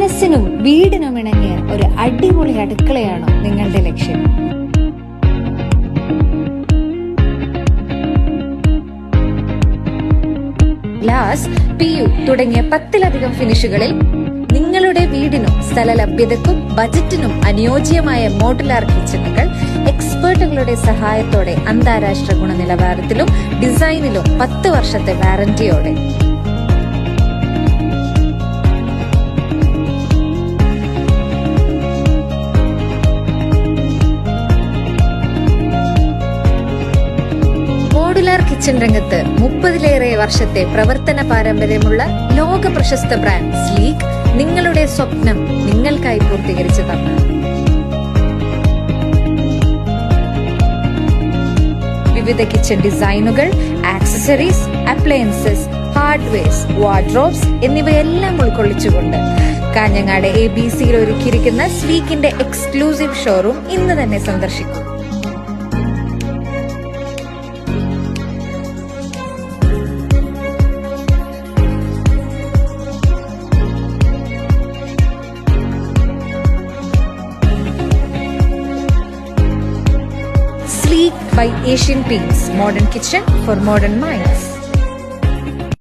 മനസ്സിനും വീടിനും ഇണങ്ങിയ ഒരു അടിപൊളി അടുക്കളയാണോ നിങ്ങളുടെ ലക്ഷ്യം. ഗ്ലാസ് പി യു തുടങ്ങിയ പത്തിലധികം ഫിനിഷുകളിൽ നിങ്ങളുടെ വീടിനും സ്ഥല ലഭ്യതക്കും ബജറ്റിനും അനുയോജ്യമായ മോഡുലാർ കിച്ചണുകൾ എക്സ്പേർട്ടുകളുടെ സഹായത്തോടെ അന്താരാഷ്ട്ര ഗുണനിലവാരത്തിലും ഡിസൈനിലും പത്ത് വർഷത്തെ വാറന്റിയോടെ കിച്ചൺ രംഗത്ത് മുപ്പതിലേറെ വർഷത്തെ പ്രവർത്തന പാരമ്പര്യമുള്ള ലോക പ്രശസ്ത ബ്രാൻഡ് സ്ലീക്ക് നിങ്ങളുടെ സ്വപ്നം നിങ്ങൾക്കായി പൂർത്തീകരിച്ചതാണ്. വിവിധ കിച്ചൺ ഡിസൈനുകൾ ആക്സസറീസ് അപ്ലയൻസസ് ഹാർഡ്വെയർസ് വാർഡ്രോബ്സ് എന്നിവയെല്ലാം ഉൾക്കൊള്ളിച്ചുകൊണ്ട് കാഞ്ഞങ്ങാട് എ ബി സിയിൽ ഒരുക്കിയിരിക്കുന്ന സ്ലീക്കിന്റെ എക്സ്ക്ലൂസീവ് ഷോറൂം ഇന്ന് തന്നെ സന്ദർശിക്കും. Sleek by Asian Paints, modern kitchen for modern minds.